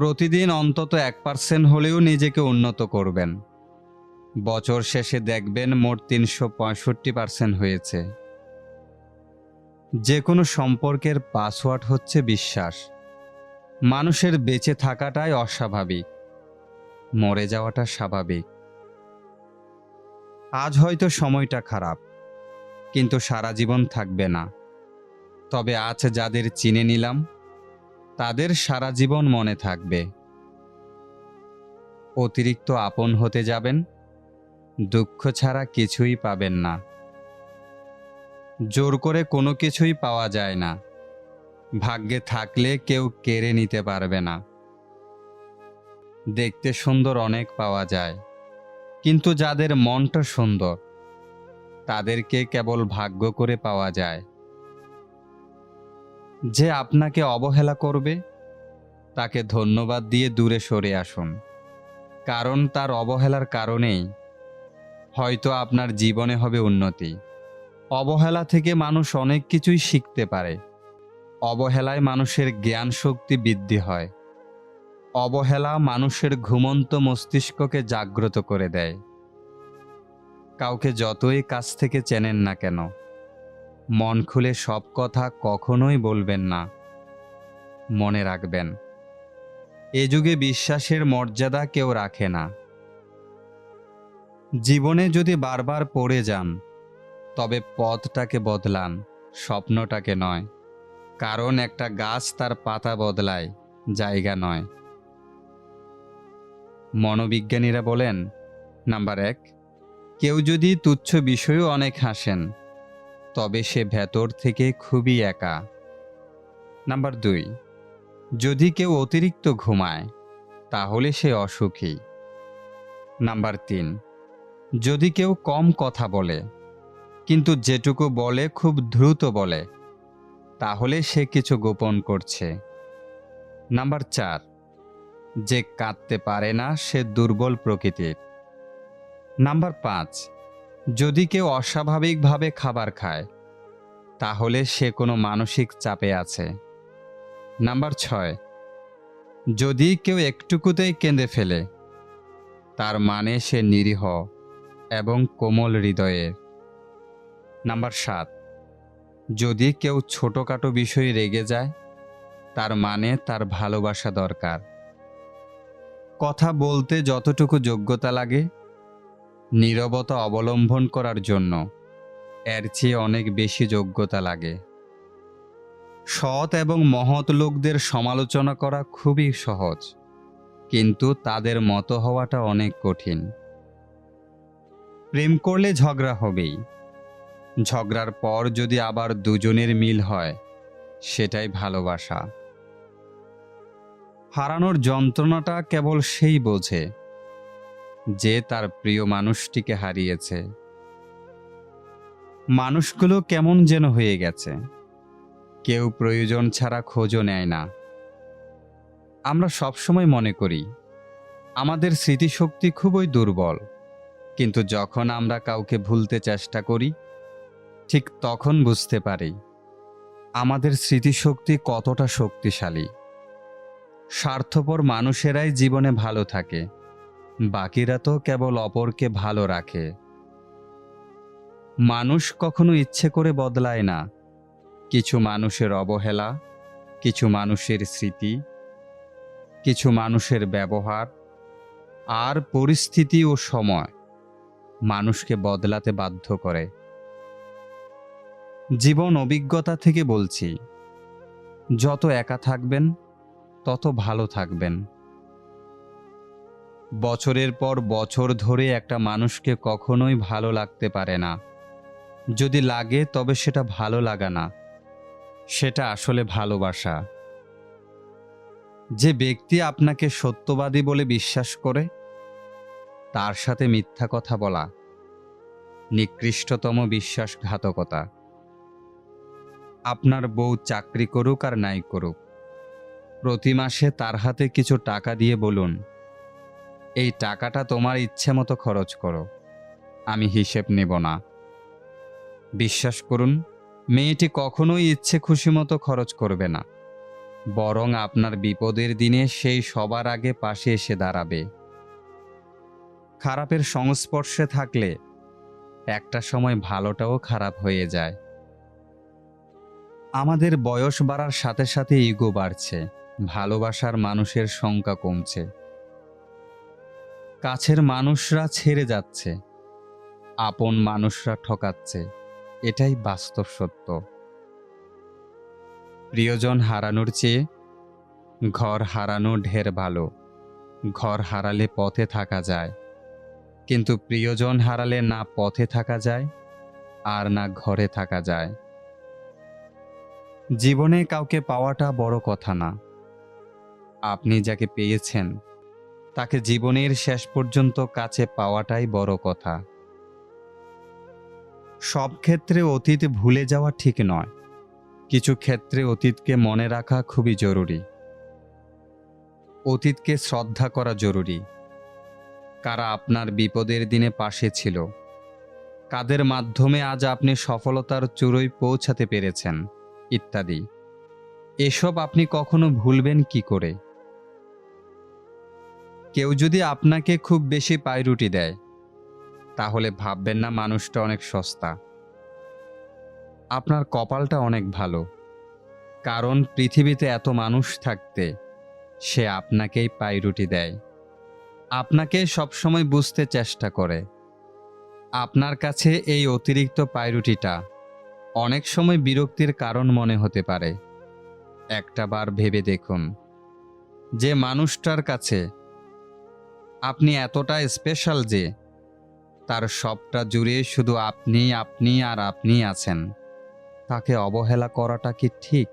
প্রতিদিন অন্তত এক পার্সেন্ট হলেও নিজেকে উন্নত করবেন। বছর শেষে দেখবেন মোট তিনশো পঁয়ষট্টি পার্সেন্ট হয়েছে। যে কোনো সম্পর্কের পাসওয়ার্ড হচ্ছে বিশ্বাস। মানুষের বেঁচে থাকাটাই অস্বাভাবিক। মরে যাওয়াটা স্বাভাবিক। আজ হয়তো সময়টা খারাপ, কিন্তু সারা জীবন থাকবে না। তবে আজ যাদের চিনে নিলাম তাদের সারা জীবন মনে থাকবে। অতিরিক্ত আপন হতে যাবেন, দুঃখ ছাড়া কিছুই পাবেন না। জোর করে কোনো কিছুই পাওয়া যায় না। ভাগ্যে থাকলে কেউ কেড়ে নিতে পারবে না। দেখতে সুন্দর অনেক পাওয়া যায়, কিন্তু যাদের মনটা সুন্দর, তাদেরকে কেবল ভাগ্য করে পাওয়া যায়। যে আপনাকে অবহেলা করবে, তাকে ধন্যবাদ দিয়ে দূরে সরে আসুন। কারণ তার অবহেলার কারণেই হয়তো আপনার জীবনে হবে উন্নতি। অবহেলা থেকে মানুষ অনেক কিছুই শিখতে পারে। অবহেলায় মানুষের জ্ঞান শক্তি বৃদ্ধি হয়। অবহেলা মানুষের ঘুমন্ত মস্তিষ্ককে জাগ্রত করে দেয়। কাউকে যতই কাছ থেকে চেনেন না কেন মন খুলে সব কথা কখনোই বলবেন না। মনে রাখবেন, এ যুগে বিশ্বাসের মর্যাদা কেউ রাখে না। জীবনে যদি বারবার পড়ে যান, তবে পথটাকে বদলান, স্বপ্নটাকে নয়। কারণ একটা গাছ তার পাতা বদলায়, জায়গা নয়। মনোবিজ্ঞানীরা বলেন, নাম্বার এক, কেউ যদি তুচ্ছ বিষয়েও অনেক হাসেন তবে সে ভেতর থেকে খুবই একা। নাম্বার দুই, যদি কেউ অতিরিক্ত ঘুমায়, তাহলে সে অসুখী। নাম্বার তিন, যদি কেউ কম কথা বলে, কিন্তু যেটুকু বলে খুব দ্রুত বলে, তাহলে সে কিছু গোপন করছে। নাম্বার চার, যে কাঁদতে পারে না সে দুর্বল প্রকৃতির। নাম্বার পাঁচ যদি কেউ অস্বাভাবিকভাবে খাবার খায়, তাহলে সে কোনো মানসিক চাপে আছে। নাম্বার ছয়, যদি কেউ একটুকুতেই কেঁদে ফেলে, তার মানে সে নিরীহ এবং কোমল হৃদয়ের নাম্বার সাত, যদি কেউ ছোটোখাটো বিষয়ে রেগে যায়, তার মানে তার ভালোবাসা দরকার। কথা বলতে যতটুকু যোগ্যতা লাগে নীরবতা অবলম্বন করার জন্য। এর চেয়ে অনেক বেশি যোগ্যতা লাগে। সৎ এবং মহৎ লোকদের সমালোচনা করা খুবই সহজ, কিন্তু তাদের মতো হওয়াটা অনেক কঠিন। প্রেম করলে ঝগড়া হবেই। ঝগড়ার পর যদি আবার দুজনের মিল হয়, সেটাই ভালোবাসা। হারানোর যন্ত্রণাটা কেবল সেই বোঝে যে তার প্রিয় মানুষটিকে হারিয়েছে। মানুষগুলো কেমন যেন হয়ে গেছে। কেউ প্রয়োজন ছাড়া খোঁজও নেয় না। আমরা সবসময় মনে করি, আমাদের স্মৃতিশক্তি খুবই দুর্বল, কিন্তু যখন আমরা কাউকে ভুলতে চেষ্টা করি, ঠিক তখন বুঝতে পারি, আমাদের স্মৃতিশক্তি কতটা শক্তিশালী। স্বার্থপর মানুষেরাই জীবনে ভালো থাকে। বাকিরা তো কেবল অপরকে ভালো রাখে। মানুষ কখনো ইচ্ছে করে বদলায় না। কিছু মানুষের অবহেলা, কিছু মানুষের স্মৃতি, কিছু মানুষের ব্যবহার, আর পরিস্থিতি ও সময় মানুষকে বদলাতে বাধ্য করে। জীবন অভিজ্ঞতা থেকে বলছি, যত একা থাকবেন, তত ভালো থাকবেন। বছরের পর বছর ধরে একটা মানুষকে কখনোই ভালো লাগতে পারে না। যদি লাগে, তবে সেটা ভালো লাগা না। সেটা আসলে ভালোবাসা। যে ব্যক্তি আপনাকে সত্যবাদী বলে বিশ্বাস করে, তার সাথে মিথ্যা কথা বলা নিকৃষ্টতম বিশ্বাসঘাতকতা। আপনার বউ চাকরি করুক আর নাই করুক। প্রতি মাসে তার হাতে কিছু টাকা দিয়ে বলুন এই টাকাটা তোমার ইচ্ছে মতো খরচ করো। আমি হিসেব নেব না। বিশ্বাস করুন, মেয়েটি কখনোই ইচ্ছে খুশি মতো খরচ করবে না। বরং আপনার বিপদের দিনে সেই সবার আগে পাশে এসে দাঁড়াবে। খারাপের সংস্পর্শে থাকলে একটা সময় ভালোটাও খারাপ হয়ে যায়। আমাদের বয়স বাড়ার সাথে সাথে ইগো বাড়ছে, ভালোবাসার মানুষের সংখ্যা কমছে। কাছের মানুষরা ছেড়ে যাচ্ছে, আপন মানুষরা ঠকাচ্ছে। এটাই বাস্তব সত্য। প্রিয়জন হারানোর চেয়ে ঘর হারানো ঢের ভালো। ঘর হারালে পথে থাকা যায়। কিন্তু প্রিয়জন হারালে না পথে থাকা যায়, আর না ঘরে থাকা যায়। জীবনে কাউকে পাওয়াটা বড় কথা না। আপনি যাকে পেয়েছেন তাকে জীবনের শেষ পর্যন্ত কাছে পাওয়াটাই বড় কথা। সব ক্ষেত্রে অতীত ভুলে যাওয়া ঠিক নয়। কিছু ক্ষেত্রে অতীতকে মনে রাখা খুবই জরুরি। অতীতকে শ্রদ্ধা করা জরুরি। কারা আপনার বিপদের দিনে পাশে ছিল। কাদের মাধ্যমে আজ আপনি সফলতার চূড়োয় পৌঁছাতে পেরেছেন, ইত্যাদি। এসব আপনি কখনো ভুলবেন কি করে? কেউ যদি আপনাকে খুব বেশি পায়রুটি দেয়, তাহলে ভাববেন না মানুষটা অনেক সস্তা। আপনার কপালটা অনেক ভালো। কারণ পৃথিবীতে এত মানুষ থাকতে সে আপনাকেই পায়রুটি দেয়। আপনাকে সবসময় বুঝতে চেষ্টা করে। আপনার কাছে এই অতিরিক্ত পায়রুটিটা অনেক সময় বিরক্তির কারণ মনে হতে পারে। একটা বার ভেবে দেখুন। যে মানুষটার কাছে আপনি এতটা স্পেশাল যে তার সবটা জুড়ে শুধু আপনি আপনি আর আপনি আছেন। তাকে অবহেলা করাটা কি ঠিক?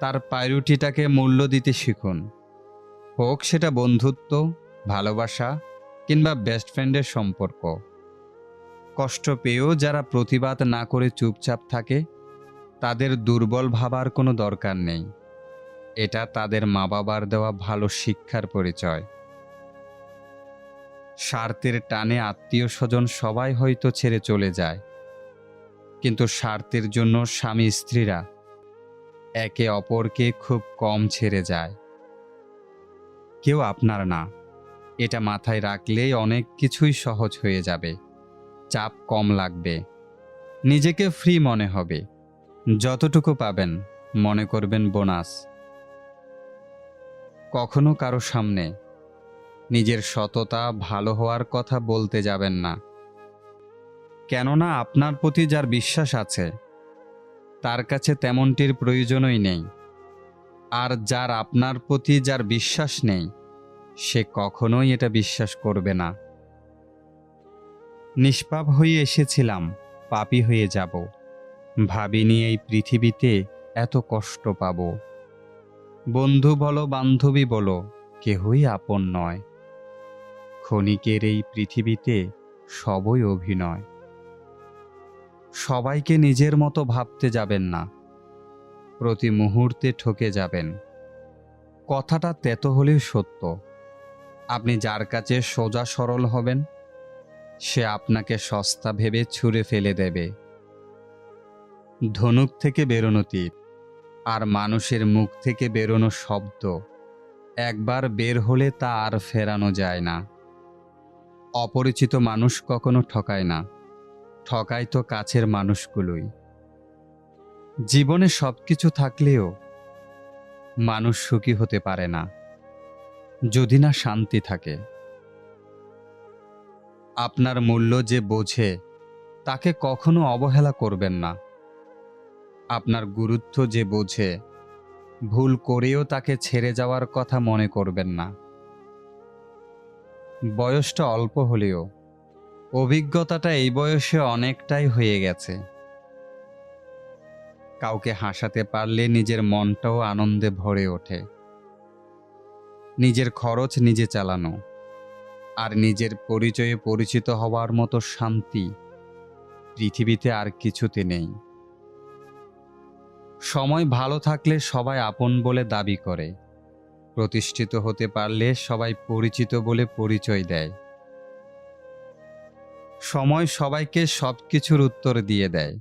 তার পায়রুটিটাকে মূল্য দিতে শিখুন। হোক সেটা বন্ধুত্ব, ভালোবাসা কিংবা বেস্ট ফ্রেন্ডের সম্পর্ক। কষ্ট পেয়েও যারা প্রতিবাদ না করে চুপচাপ থাকে, তাদের দুর্বল ভাবার কোনো দরকার নেই। এটা তাদের মা বাবার দেওয়া ভালো শিক্ষার পরিচয়। স্বার্থের টানে আত্মীয় স্বজন সবাই হয়তো ছেড়ে চলে যায়। কিন্তু স্বার্থের জন্য স্বামী স্ত্রীরা একে অপরকে খুব কম ছেড়ে যায়। কেউ আপনার না। এটা মাথায় রাখলেই অনেক কিছুই সহজ হয়ে যাবে। চাপ কম লাগবে। নিজেকে ফ্রি মনে হবে। যতটুকু পাবেন, মনে করবেন বোনাস। কখনো কারও সামনে নিজের সততা ভালো হওয়ার কথা বলতে যাবেন না। কেননা আপনার প্রতি যার বিশ্বাস আছে, তার কাছে তেমনটির প্রয়োজনই নেই। আর যার আপনার প্রতি যার বিশ্বাস নেই, সে কখনোই এটা বিশ্বাস করবে না। নিষ্পাপ হয়ে এসেছিলাম, পাপি হয়ে যাব। ভাবিনি এই পৃথিবীতে এত কষ্ট পাব। বন্ধু বলো, বান্ধবী বলো, কেহই আপন নয়। ক্ষণিকের এই পৃথিবীতে সবই অভিনয়। সবাইকে নিজের মতো ভাবতে যাবেন না। প্রতি মুহূর্তে ঠকে যাবেন। কথাটা তেত হলেও সত্য। আপনি যার কাছে সোজা সরল হবেন, সে আপনাকে সস্তা ভেবে ছুঁড়ে ফেলে দেবে। ধনুক থেকে বেরোনো তীর আর মানুষের মুখ থেকে বেরোনো শব্দ একবার বের হলে তা আর ফেরানো যায় না। অপরিচিত মানুষ কখনো ঠকায় না। ঠকায় তো কাছের মানুষগুলোই। জীবনে সব কিছু থাকলেও মানুষ সুখী হতে পারে না, যদি না শান্তি থাকে। আপনার মূল্য যে বোঝে, তাকে কখনো অবহেলা করবেন না। আপনার গুরুত্ব যে বোঝে, ভুল করেও তাকে ছেড়ে যাওয়ার কথা মনে করবেন না। বয়সটা অল্প হলেও অভিজ্ঞতাটা এই বয়সে অনেকটাই হয়ে গেছে। কাউকে হাসাতে পারলে নিজের মনটাও আনন্দে ভরে ওঠে। নিজের খরচ নিজে চালানো আর নিজের পরিচয়ে পরিচিত হওয়ার মতো শান্তি পৃথিবীতে আর কিছুতে নেই। সময় ভালো থাকলে সবাই আপন বলে দাবি করে। প্রতিষ্ঠিত হতে পারলে সবাই পরিচিত বলে পরিচয় দেয়। সময় সবাইকে সব কিছুর উত্তর দিয়ে দেয়।